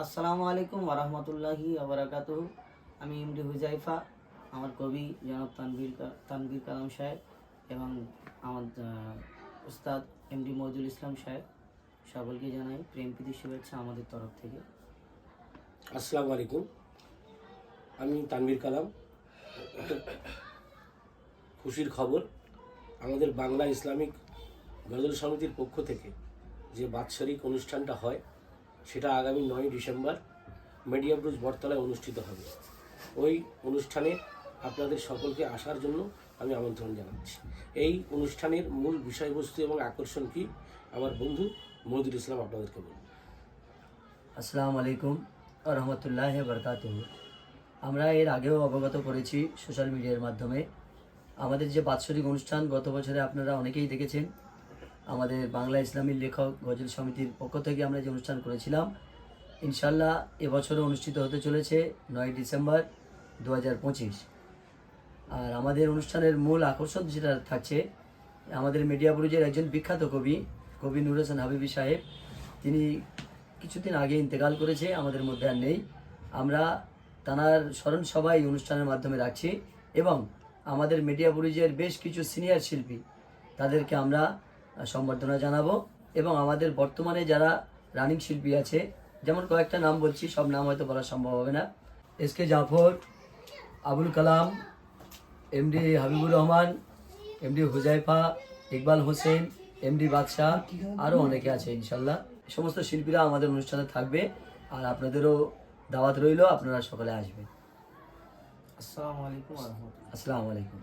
আসসালামু আলাইকুম ওরহমতুল্লাহি আবরাকাত আমি ইমরি হুজাইফা, আমার কবি জনাব তানভীর কা- তানভীর কালাম সাহেব এবং আমার উস্তাদ এমডি মজুল ইসলাম সাহেব। সকলকে জানাই প্রেম, প্রীতি, শুভেচ্ছা আমাদের তরফ থেকে। আসসালামু আলাইকুম। আমি তানভীর কালাম। খুশির খবর, আমাদের বাংলা ইসলামিক গজল সমিতির পক্ষ থেকে যে বাৎসরিক অনুষ্ঠানটা হয় সেটা আগামী নয় ডিসেম্বর মিডিয়া ব্রুজ বটতলায় অনুষ্ঠিত হবে। ওই অনুষ্ঠানে আপনাদের সকলকে আসার জন্য আমি আমন্ত্রণ জানাচ্ছি। এই অনুষ্ঠানের মূল বিষয়বস্তু এবং আকর্ষণ কি? আমার বন্ধু মহিদুল ইসলাম আপনাদেরকে বলব আসসালামু আলাইকুম রহমতুল্লাহ বরকাত আমরা এর আগেও অবগত করেছি সোশ্যাল মিডিয়ার মাধ্যমে। আমাদের যে বাৎসরিক অনুষ্ঠান গত বছরে আপনারা অনেকেই দেখেছেন। আমাদের বাংলা ইসলামী লেখক গজল সমিতির পক্ষ থেকে আমরা যে অনুষ্ঠান করেছিলাম ইনশাল্লাহ এবছরও অনুষ্ঠিত হতে চলেছে নয় ডিসেম্বর দু হাজার পঁচিশ। আর আমাদের অনুষ্ঠানের মূল আকর্ষণ যেটা থাকছে, আমাদের মিডিয়া বুরুজের একজন বিখ্যাত কবি কবি নুর হোসেন হাবিবি সাহেব, তিনি কিছুদিন আগে ইন্তেকাল করেছে, আমাদের মধ্যে আর নেই। আমরা তানার স্মরণ সভা এই অনুষ্ঠানের মাধ্যমে রাখছি এবং আমাদের মিডিয়া বুরুজের বেশ কিছু সিনিয়র শিল্পী, তাদেরকে আমরা সম্বর্ধনা জানাব। এবং আমাদের বর্তমানে যারা রানিং শিল্পী আছে যেমন কয়েকটা নাম বলছি সব নাম হয়তো বলা সম্ভব হবে না। S K Jafar Abul Kalam MD Habibur Rahman MD Huzaifa Iqbal Hossain MD Badshah আরও অনেকে আছে ইনশাল্লাহ সমস্ত শিল্পীরা আমাদের অনুষ্ঠানে থাকবে। আর আপনাদেরও দাওয়াত রইল আপনারা সকলে আসবেন। আসসালামু আলাইকুম আসসালামু আলাইকুম।